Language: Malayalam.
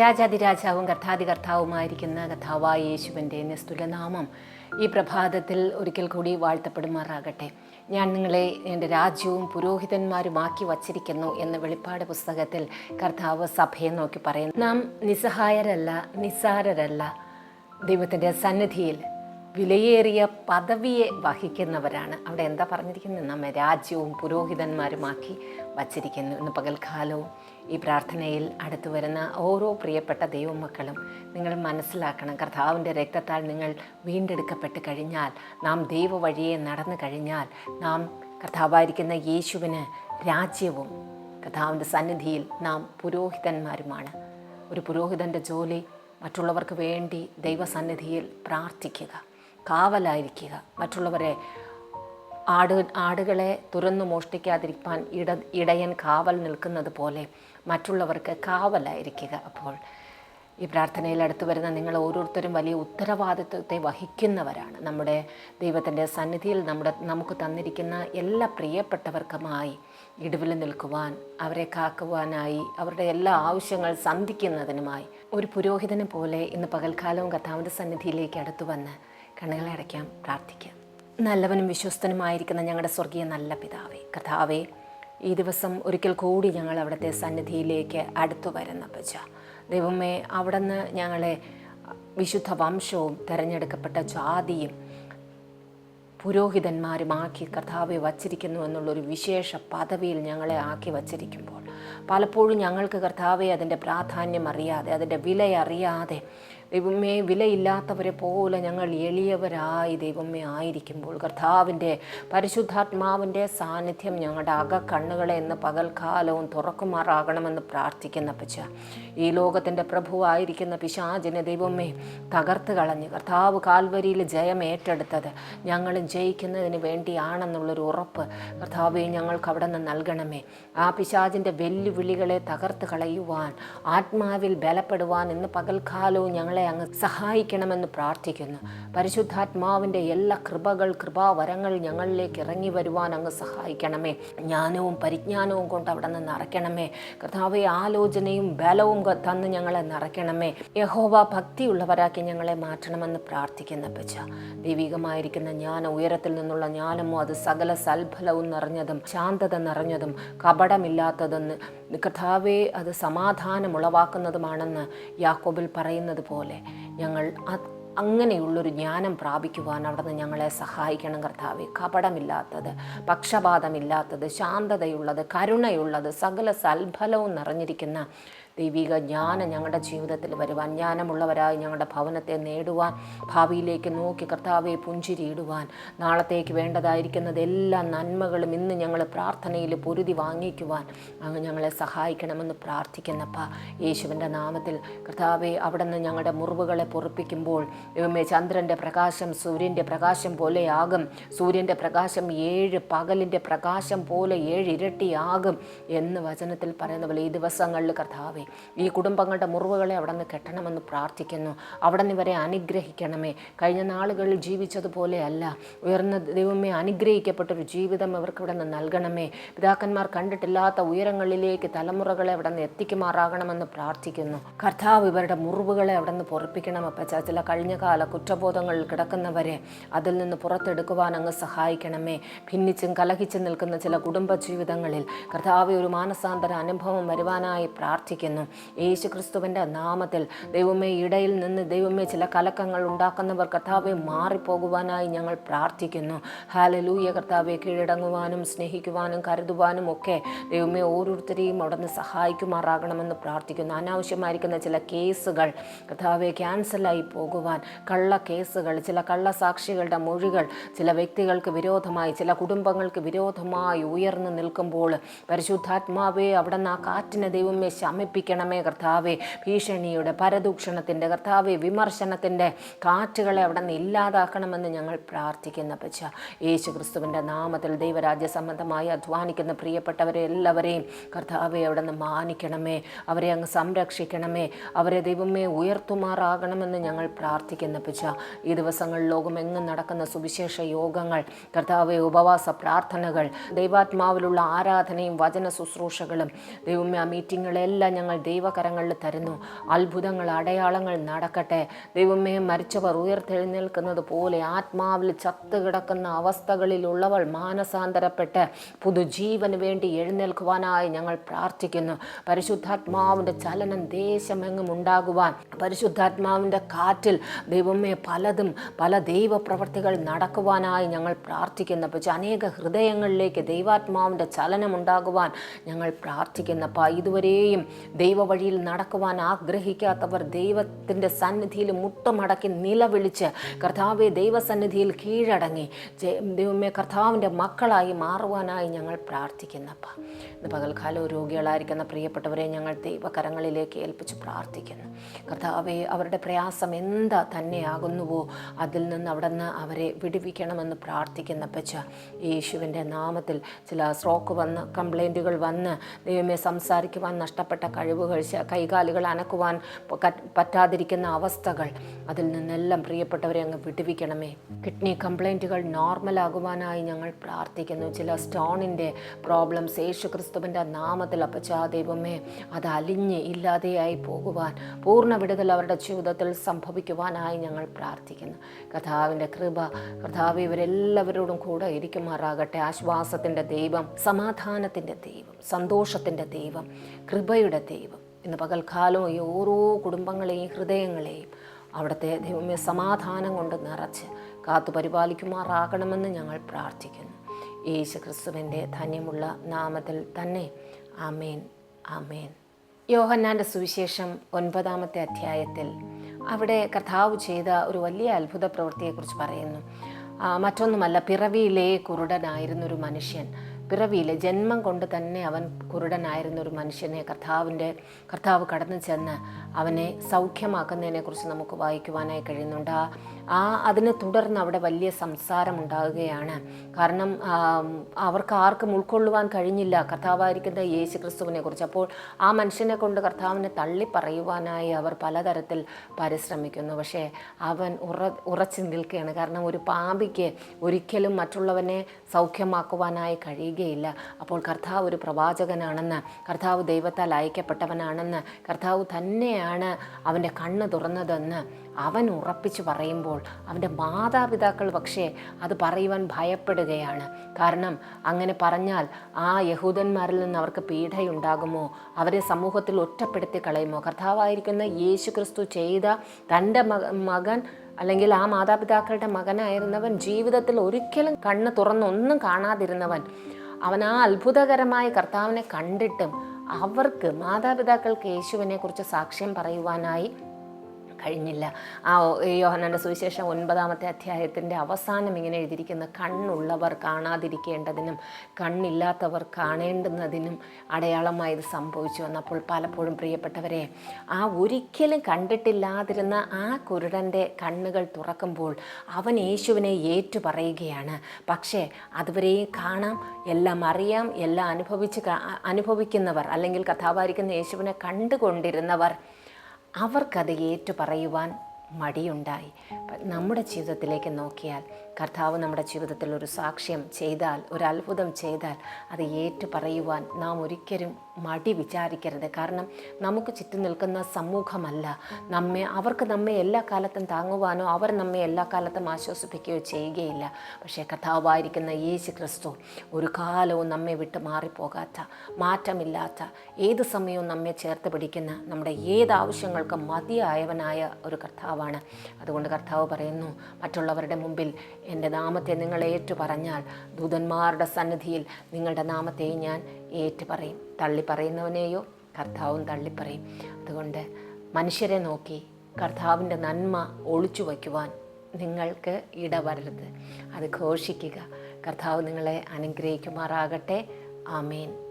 രാജാതിരാജാവും കർത്താതി കർത്താവുമായിരിക്കുന്ന കഥാവായ യേശുവിന്റെ നിസ്തുലനാമം ഈ പ്രഭാതത്തിൽ ഒരിക്കൽ കൂടി വാഴ്ത്തപ്പെടുമാറാകട്ടെ. ഞാൻ നിങ്ങളെ എന്റെ രാജ്യവും പുരോഹിതന്മാരുമാക്കി വച്ചിരിക്കുന്നു എന്ന വെളിപ്പാട് പുസ്തകത്തിൽ കർത്താവ് സഭയെ നോക്കി പറയുന്നു. നാം നിസ്സഹായരല്ല നിസ്സാരരല്ല. ദൈവത്തിന്റെ സന്നിധിയിൽ വിലയേറിയ പദവിയെ വഹിക്കുന്നവരാണ്. അവിടെ എന്താ പറഞ്ഞിരിക്കുന്നത്? നമ്മെ രാജ്യവും പുരോഹിതന്മാരുമാക്കി വച്ചിരിക്കുന്നു. ഇന്ന് പകൽക്കാലവും ഈ പ്രാർത്ഥനയിൽ അടുത്തു വരുന്ന ഓരോ പ്രിയപ്പെട്ട ദൈവമക്കളും നിങ്ങൾ മനസ്സിലാക്കണം. കർത്താവിന്റെ രക്തത്താൽ നിങ്ങൾ വീണ്ടെടുക്കപ്പെട്ട് കഴിഞ്ഞാൽ നാം ദൈവ വഴിയെ നടന്നു കഴിഞ്ഞാൽ നാം കർത്താവായിരിക്കുന്ന യേശുവിന് രാജ്യവും കർത്താവിന്റെ സന്നിധിയിൽ നാം പുരോഹിതന്മാരുമാണ്. ഒരു പുരോഹിതന്റെ ജോലി മറ്റുള്ളവർക്ക് വേണ്ടി ദൈവസന്നിധിയിൽ പ്രാർത്ഥിക്കുക കാവലായിരിക്കുക. മറ്റുള്ളവരെ ആട് ആടുകളെ തുറന്നു മോഷ്ടിക്കാതിരിക്കാൻ ഇട ഇടയൻ കാവൽ നിൽക്കുന്നത് പോലെ മറ്റുള്ളവർക്ക് കാവലായിരിക്കുക അപ്പോൾ. ഈ പ്രാർത്ഥനയിൽ അടുത്ത് വരുന്ന നിങ്ങൾ ഓരോരുത്തരും വലിയ ഉത്തരവാദിത്വത്തെ വഹിക്കുന്നവരാണ്. നമ്മുടെ ദൈവത്തിന്റെ സന്നിധിയിൽ നമ്മുടെ നമുക്ക് തന്നിരിക്കുന്ന എല്ലാ പ്രിയപ്പെട്ടവർക്കുമായി ഇടിവിൽ നിൽക്കുവാൻ അവരെ കാക്കുവാനായി അവരുടെ എല്ലാ ആവശ്യങ്ങൾ സന്ധിക്കുന്നതിനുമായി ഒരു പുരോഹിതനെ പോലെ ഇന്ന് പകൽക്കാലവും കർത്താവിന്റെ സന്നിധിയിലേക്ക് അടുത്തു വന്ന് കണ്ണുകളെ അടയ്ക്കാം പ്രാർത്ഥിക്കാം. നല്ലവനും വിശ്വസ്തനുമായിരിക്കുന്ന ഞങ്ങളുടെ സ്വർഗീയ നല്ല പിതാവേ കർത്താവേ ഈ ദിവസം ഒരിക്കൽ കൂടി ഞങ്ങൾ അവിടുത്തെ സന്നിധിയിലേക്ക് അടുത്തു വരുന്ന പച്ച ദൈവമേ അവിടുന്ന് ഞങ്ങളെ വിശുദ്ധ വംശവും തിരഞ്ഞെടുക്കപ്പെട്ട ജാതിയും പുരോഹിതന്മാരുമാക്കി കർത്താവെ വച്ചിരിക്കുന്നു എന്നുള്ളൊരു വിശേഷ പദവിയിൽ ഞങ്ങളെ ആക്കി വച്ചിരിക്കുമ്പോൾ പലപ്പോഴും ഞങ്ങൾക്ക് കർത്താവെ അതിന്റെ പ്രാധാന്യം അറിയാതെ അതിന്റെ വില അറിയാതെ ദൈവമേ വിലയില്ലാത്തവരെ പോലെ ഞങ്ങൾ എളിയവരായി ദൈവമേ ആയിരിക്കുമ്പോൾ കർത്താവിന്റെ പരിശുദ്ധാത്മാവിന്റെ സാന്നിധ്യം ഞങ്ങളുടെ അകക്കണ്ണുകളെ ഇന്ന് പകൽക്കാലവും തുറക്കുമാറാകണമെന്ന് പ്രാർത്ഥിക്കുന്ന പച്ച ഈ ലോകത്തിന്റെ പ്രഭുവായിരിക്കുന്ന പിശാചിനെ ദൈവമേ തകർത്ത് കളഞ്ഞ് കർത്താവ് കാൽവരിയിൽ ജയം ഏറ്റെടുത്തത് ഞങ്ങളും ജയിക്കുന്നതിന് വേണ്ടിയാണെന്നുള്ളൊരു ഉറപ്പ് കർത്താവെ ഞങ്ങൾക്ക് അവിടെ നിന്ന് നൽകണമേ. ആ പിശാചിന്റെ വെല്ലുവിളികളെ തകർത്ത് കളയുവാൻ ആത്മാവിൽ ബലപ്പെടുവാൻ ഇന്ന് പകൽക്കാലവും ഞങ്ങളെ അങ്ങ് സഹായിക്കണമെന്ന് പ്രാർത്ഥിക്കുന്നു. പരിശുദ്ധാത്മാവിന്റെ എല്ലാ കൃപകൾ കൃപാവരങ്ങൾ ഞങ്ങളിലേക്ക് ഇറങ്ങി വരുവാൻ അങ്ങ് സഹായിക്കണമേ. ജ്ഞാനവും പരിജ്ഞാനവും കൊണ്ട് അവിടെ നിന്ന് നിറയ്ക്കണമേ കർത്താവെ ആലോചനയും ബലവും തന്ന് ഞങ്ങളെ നിറയ്ക്കണമേ യഹോവ ഭക്തിയുള്ളവരാക്കി ഞങ്ങളെ മാറ്റണമെന്ന് പ്രാർത്ഥിക്കുന്ന പച്ച ദൈവികമായിരിക്കുന്ന ജ്ഞാനം ഉയരത്തിൽ നിന്നുള്ള ജ്ഞാനമോ അത് സകല സൽഫലവും നിറഞ്ഞതും ശാന്തത നിറഞ്ഞതും കപടമില്ലാത്തതെന്ന് കർത്താവെ അത് സമാധാനം ഉളവാക്കുന്നതുമാണെന്ന് യാക്കോബിൽ പറയുന്നത് പോലെ. ഞങ്ങൾ അത് അങ്ങനെയുള്ളൊരു ജ്ഞാനം പ്രാപിക്കുവാൻ അവിടുന്ന് ഞങ്ങളെ സഹായിക്കണം കർത്താവെ. കപടമില്ലാത്തത് പക്ഷപാതമില്ലാത്തത് ശാന്തതയുള്ളത് കരുണയുള്ളത് സകല സൽഫലവും നിറഞ്ഞിരിക്കുന്ന ദൈവിക ജ്ഞാനം ഞങ്ങളുടെ ജീവിതത്തിൽ വരുവാൻ ജ്ഞാനമുള്ളവരായി ഞങ്ങളുടെ ഭവനത്തെ നേടുവാൻ ഭാവിയിലേക്ക് നോക്കി കർത്താവെ പുഞ്ചിരിയിടുവാൻ നാളത്തേക്ക് വേണ്ടതായിരിക്കുന്നത് എല്ലാ നന്മകളും ഇന്ന് ഞങ്ങൾ പ്രാർത്ഥനയിൽ പൊരുതി വാങ്ങിക്കുവാൻ അങ്ങ് ഞങ്ങളെ സഹായിക്കണമെന്ന് പ്രാർത്ഥിക്കുന്നപ്പ യേശുവിന്റെ നാമത്തിൽ കർത്താവെ അവിടെ നിന്ന് ഞങ്ങളുടെ മുറിവുകളെ പൊറുപ്പിക്കുമ്പോൾ ദൈവമേ ചന്ദ്രന്റെ പ്രകാശം സൂര്യന്റെ പ്രകാശം പോലെയാകും സൂര്യന്റെ പ്രകാശം ഏഴ് പകലിന്റെ പ്രകാശം പോലെ ഏഴ് ഇരട്ടിയാകും എന്ന് വചനത്തിൽ പറയുന്ന പോലെ ഈ ദിവസങ്ങളിൽ കർത്താവെ ഈ കുടുംബങ്ങളുടെ മുറിവുകളെ അവിടെ നിന്ന് കെട്ടണമെന്ന് പ്രാർത്ഥിക്കുന്നു. അവിടെ നിന്ന് ഇവരെ അനുഗ്രഹിക്കണമേ. കഴിഞ്ഞ നാളുകളിൽ ജീവിച്ചതുപോലെ അല്ല ഉയർന്ന ദൈവമേ അനുഗ്രഹിക്കപ്പെട്ടൊരു ജീവിതം ഇവർക്ക് ഇവിടെ നിന്ന് നൽകണമേ. പിതാക്കന്മാർ കണ്ടിട്ടില്ലാത്ത ഉയരങ്ങളിലേക്ക് തലമുറകളെ അവിടെ നിന്ന് എത്തിക്കുമാറാകണമെന്ന് പ്രാർത്ഥിക്കുന്നു. കർത്താവ് ഇവരുടെ മുറിവുകളെ അവിടെ നിന്ന് പൊറപ്പിക്കണം അപ്പച്ച ചില കഴിഞ്ഞകാല കുറ്റബോധങ്ങളിൽ കിടക്കുന്നവരെ അതിൽ നിന്ന് പുറത്തെടുക്കുവാൻ അങ്ങ് സഹായിക്കണമേ. ഭിന്നിച്ചും കലഹിച്ചും നിൽക്കുന്ന ചില കുടുംബ ജീവിതങ്ങളിൽ കർത്താവ് ഒരു മാനസാന്തര അനുഭവം വരുവാനായി പ്രാർത്ഥിക്കുന്നു. യേശു ക്രിസ്തുവിന്റെ നാമത്തിൽ ദൈവമേ ഇടയിൽ നിന്ന് ദൈവമേ ചില കലക്കങ്ങൾ ഉണ്ടാക്കുന്നവർ കർത്താവെ മാറിപ്പോകുവാനായി ഞങ്ങൾ പ്രാർത്ഥിക്കുന്നു. ഹാലലൂയ കർത്താവെ കീഴടങ്ങുവാനും സ്നേഹിക്കുവാനും കരുതുവാനും ഒക്കെ ദൈവമേ ഓരോരുത്തരെയും അവിടെ നിന്ന് സഹായിക്കുമാറാകണമെന്ന് പ്രാർത്ഥിക്കുന്നു. അനാവശ്യമായിരിക്കുന്ന ചില കേസുകൾ കർത്താവെ ക്യാൻസലായി പോകുവാൻ കള്ള കേസുകൾ ചില കള്ളസാക്ഷികളുടെ മൊഴികൾ ചില വ്യക്തികൾക്ക് വിരോധമായി ചില കുടുംബങ്ങൾക്ക് വിരോധമായി ഉയർന്നു നിൽക്കുമ്പോൾ പരിശുദ്ധാത്മാവെ അവിടെ നിന്ന് ആ കാറ്റിനെ ദൈവമേ ശമിപ്പിക്കണമേ കർത്താവെ. ഭീഷണിയുടെ പരദൂഷണത്തിന്റെ കർത്താവെ വിമർശനത്തിന്റെ കാറ്റുകളെ അവിടെ നിന്ന് ഇല്ലാതാക്കണമെന്ന് ഞങ്ങൾ പ്രാർത്ഥിക്കുന്ന പച്ച യേശു ക്രിസ്തുവിന്റെ നാമത്തിൽ ദൈവരാജ്യ സംബന്ധമായി അധ്വാനിക്കുന്ന പ്രിയപ്പെട്ടവരെ എല്ലാവരെയും കർത്താവെ അവിടെ നിന്ന് മാനിക്കണമേ. അവരെ അങ്ങ് സംരക്ഷിക്കണമേ. അവരെ ദൈവമേ ഉയർത്തുമാറാകണമെന്ന് ഞങ്ങൾ പ്രാർത്ഥിക്കുന്ന പിച്ച ഈ ദിവസങ്ങളിൽ ലോകമെങ്ങും നടക്കുന്ന സുവിശേഷ യോഗങ്ങൾ കർത്താവെ ഉപവാസ പ്രാർത്ഥനകൾ ദൈവാത്മാവിലുള്ള ആരാധനയും വചന ശുശ്രൂഷകളും ദൈവമേ ആ മീറ്റിങ്ങുകളെല്ലാം ഞങ്ങൾ ഞങ്ങൾ ദൈവകരങ്ങളിൽ തരുന്നു. അത്ഭുതങ്ങൾ അടയാളങ്ങൾ നടക്കട്ടെ. ദൈവമേ മരിച്ചവർ ഉയർത്തെഴുന്നേൽക്കുന്നത് പോലെ ആത്മാവിൽ ചത്ത് കിടക്കുന്ന അവസ്ഥകളിലുള്ളവൾ മാനസാന്തരപ്പെട്ട് പുതുജീവന് വേണ്ടി എഴുന്നേൽക്കുവാനായി ഞങ്ങൾ പ്രാർത്ഥിക്കുന്നു. പരിശുദ്ധാത്മാവിന്റെ ചലനം ദേശമെങ്ങും ഉണ്ടാകുവാൻ പരിശുദ്ധാത്മാവിന്റെ കാറ്റിൽ ദൈവമേ പലതും പല ദൈവപ്രവർത്തികൾ നടക്കുവാനായി ഞങ്ങൾ പ്രാർത്ഥിക്കുന്നു. പക്ഷേ അനേക ഹൃദയങ്ങളിലേക്ക് ദൈവാത്മാവിന്റെ ചലനം ഉണ്ടാകുവാൻ ഞങ്ങൾ പ്രാർത്ഥിക്കുന്നപ്പോൾ ഇതുവരെയും ദൈവവഴിയിൽ നടക്കുവാൻ ആഗ്രഹിക്കാത്തവർ ദൈവത്തിന്റെ സന്നിധിയിൽ മുട്ടമടക്കി നിലവിളിച്ച് കർത്താവെ ദൈവസന്നിധിയിൽ കീഴടങ്ങി. ദൈവമേ കർത്താവിന്റെ മക്കളായി മാറുവാനായി ഞങ്ങൾ പ്രാർത്ഥിക്കുന്നപ്പ. ഇന്ന് പകൽക്കാലം രോഗികളായിരിക്കുന്ന പ്രിയപ്പെട്ടവരെ ഞങ്ങൾ ദൈവകരങ്ങളിലേക്ക് ഏൽപ്പിച്ച് പ്രാർത്ഥിക്കുന്നു. കർത്താവെ അവരുടെ പ്രയാസം എന്താ? തന്നെയാകുന്നുവോ? അതിൽ നിന്ന് അവിടെ നിന്ന് അവരെ വിടുവിക്കണമെന്ന് പ്രാർത്ഥിക്കുന്ന പച്ച യേശുവിന്റെ നാമത്തിൽ ചില സ്ട്രോക്ക് വന്ന് കംപ്ലൈന്റുകൾ വന്ന് ദൈവമേ സംസാരിക്കുവാൻ നഷ്ടപ്പെട്ട കഴിവുകൾ കൈകാലുകൾ അനക്കുവാൻ പറ്റാതിരിക്കുന്ന അവസ്ഥകൾ. അതിൽ നിന്നെല്ലാം പ്രിയപ്പെട്ടവരെ അങ്ങ് വിടുവിക്കണമേ. കിഡ്നി കംപ്ലൈന്റുകൾ നോർമലാകുവാനായി ഞങ്ങൾ പ്രാർത്ഥിക്കുന്നു. ചില സ്റ്റോണിന്റെ പ്രോബ്ലംസ് യേശു ക്രിസ്തുവിന്റെ നാമത്തിൽ അപ്പച്ചാ ദൈവമേ അത് അലിഞ്ഞ് ഇല്ലാതെയായി പോകുവാൻ പൂർണ വിടുതൽ അവരുടെ ജീവിതത്തിൽ സംഭവിക്കുവാനായി ഞങ്ങൾ പ്രാർത്ഥിക്കുന്നു. കഥാവിന്റെ കൃപ കഥാവ് ഇവരെല്ലാവരോടും കൂടെ ഇരിക്കുമാറാകട്ടെ. ആശ്വാസത്തിന്റെ ദൈവം സമാധാനത്തിന്റെ ദൈവം സന്തോഷത്തിന്റെ ദൈവം കൃപയുടെ ദൈവം. ഇന്ന് പകൽക്കാലവും ഈ ഓരോ കുടുംബങ്ങളെയും ഹൃദയങ്ങളെയും അവിടുത്തെ ദൈവമേ സമാധാനം കൊണ്ട് നിറച്ച് കാത്തു പരിപാലിക്കുമാറാകണമെന്ന് ഞങ്ങൾ പ്രാർത്ഥിക്കുന്നു. യേശു ക്രിസ്തുവിന്റെ ധന്യമുള്ള നാമത്തിൽ തന്നെ ആമേൻ ആമേൻ. യോഹന്നാന്റെ സുവിശേഷം ഒൻപതാമത്തെ അധ്യായത്തിൽ അവിടെ കർത്താവ് ചെയ്ത ഒരു വലിയ അത്ഭുത പ്രവൃത്തിയെക്കുറിച്ച് പറയുന്നു മറ്റൊന്നുമല്ല പിറവിയിലെ കുരുടനായിരുന്നൊരു മനുഷ്യൻ പിറവിയിലെ ജന്മം കൊണ്ട് തന്നെ അവൻ കുരുടനായിരുന്ന ഒരു മനുഷ്യനെ കർത്താവിന്റെ കർത്താവ് കടന്നു ചെന്ന് അവനെ സൗഖ്യമാക്കുന്നതിനെക്കുറിച്ച് നമുക്ക് വായിക്കുവാനായി കഴിയുന്നുണ്ട്. ആ അതിനെ തുടർന്ന് അവിടെ വലിയ സംസാരം ഉണ്ടാകുകയാണ്. കാരണം അവർക്ക് ആർക്കും ഉൾക്കൊള്ളുവാൻ കഴിഞ്ഞില്ല. കർത്താവായിരിക്കുന്ന യേശു ക്രിസ്തുവിനെ കുറിച്ച്. അപ്പോൾ ആ മനുഷ്യനെ കൊണ്ട് കർത്താവിനെ തള്ളി പറയുവാനായി അവർ പലതരത്തിൽ പരിശ്രമിക്കുന്നു. പക്ഷേ അവൻ ഉറ ഉറച്ചു നിൽക്കുകയാണ്. കാരണം ഒരു പാമ്പിക്ക് ഒരിക്കലും മറ്റുള്ളവനെ സൗഖ്യമാക്കുവാനായി കഴിയുകയില്ല. അപ്പോൾ കർത്താവ് ഒരു പ്രവാചകനാണെന്ന് കർത്താവ് ദൈവത്താൽ അയക്കപ്പെട്ടവനാണെന്ന് കർത്താവ് തന്നെയാണ് അവന്റെ കണ്ണ് തുറന്നതെന്ന് അവൻ ഉറപ്പിച്ചു പറയുമ്പോൾ അവന്റെ മാതാപിതാക്കൾ പക്ഷേ അത് പറയുവാൻ ഭയപ്പെടുകയാണ്. കാരണം അങ്ങനെ പറഞ്ഞാൽ ആ യഹൂദന്മാരിൽ നിന്ന് അവർക്ക് പീഡയുണ്ടാകുമോ? അവരെ സമൂഹത്തിൽ ഒറ്റപ്പെടുത്തി കളയുമോ കർത്താവായിരിക്കുന്ന യേശു ക്രിസ്തു ചെയ്ത തന്റെ മകൻ അല്ലെങ്കിൽ ആ മാതാപിതാക്കളുടെ മകനായിരുന്നവൻ ജീവിതത്തിൽ ഒരിക്കലും കണ്ണ് തുറന്നൊന്നും കാണാതിരുന്നവൻ. അവൻ ആ അത്ഭുതകരമായ കർത്താവിനെ കണ്ടിട്ടും അവർക്ക് മാതാപിതാക്കൾക്ക് യേശുവിനെ കുറിച്ച് സാക്ഷ്യം പറയുവാനായി കഴിഞ്ഞില്ല. ആ യോഹനാന്റെ സുവിശേഷം ഒൻപതാമത്തെ അധ്യായത്തിന്റെ അവസാനം ഇങ്ങനെ എഴുതിയിരിക്കുന്ന കണ്ണുള്ളവർ കാണാതിരിക്കേണ്ടതിനും കണ്ണില്ലാത്തവർ കാണേണ്ടുന്നതിനും അടയാളമായി ഇത് സംഭവിച്ചു. വന്നപ്പോൾ പലപ്പോഴും പ്രിയപ്പെട്ടവരെ ആ ഒരിക്കലും കണ്ടിട്ടില്ലാതിരുന്ന ആ കുരുടന്റെ കണ്ണുകൾ തുറക്കുമ്പോൾ അവൻ യേശുവിനെ ഏറ്റു പറയുകയാണ് പക്ഷേ അതുവരെയും കാണാം എല്ലാം അറിയാം എല്ലാം അനുഭവിച്ച് അനുഭവിക്കുന്നവർ അല്ലെങ്കിൽ കഥാപാരിക്കുന്ന യേശുവിനെ കണ്ടുകൊണ്ടിരുന്നവർ അവർക്കത് ഏറ്റു പറയുവാൻ മടിയുണ്ടായി. നമ്മുടെ ജീവിതത്തിലേക്ക് നോക്കിയാൽ കർത്താവ് നമ്മുടെ ജീവിതത്തിൽ ഒരു സാക്ഷ്യം ചെയ്താൽ ഒരു അത്ഭുതം ചെയ്താൽ അത് ഏറ്റു പറയുവാൻ നാം ഒരിക്കലും മടി വിചാരിക്കരുത്. കാരണം നമുക്ക് ചുറ്റും നിൽക്കുന്ന സമൂഹമല്ല. നമ്മെ അവർക്ക് നമ്മെ എല്ലാ കാലത്തും താങ്ങുവാനോ അവർ നമ്മെ എല്ലാ കാലത്തും ആശ്വസിപ്പിക്കുകയോ ചെയ്യുകയില്ല. പക്ഷേ കഥാവായിരിക്കുന്ന യേശു ക്രിസ്തു ഒരു കാലവും നമ്മെ വിട്ട് മാറിപ്പോകാത്ത മാറ്റമില്ലാത്ത ഏത് സമയവും നമ്മെ ചേർത്ത് പിടിക്കുന്ന നമ്മുടെ ഏത് ആവശ്യങ്ങൾക്കും മതിയായവനായ ഒരു കർത്താവാണ്. അതുകൊണ്ട് കർത്താവ് പറയുന്നു മറ്റുള്ളവരുടെ മുമ്പിൽ എന്റെ നാമത്തെ നിങ്ങൾ ഏറ്റു പറഞ്ഞാൽ ദൂതന്മാരുടെ സന്നിധിയിൽ നിങ്ങളുടെ നാമത്തെ ഞാൻ ഏറ്റു പറയും തള്ളി പറയുന്നവനെയോ കർത്താവും തള്ളിപ്പറയും അതുകൊണ്ട് മനുഷ്യരെ നോക്കി കർത്താവിന്റെ നന്മ ഒളിച്ചു വയ്ക്കുവാൻ നിങ്ങൾക്ക് ഇടവരരുത്. അത് ഘോഷിക്കുക. കർത്താവ് നിങ്ങളെ അനുഗ്രഹിക്കുമാറാകട്ടെ. ആമേൻ.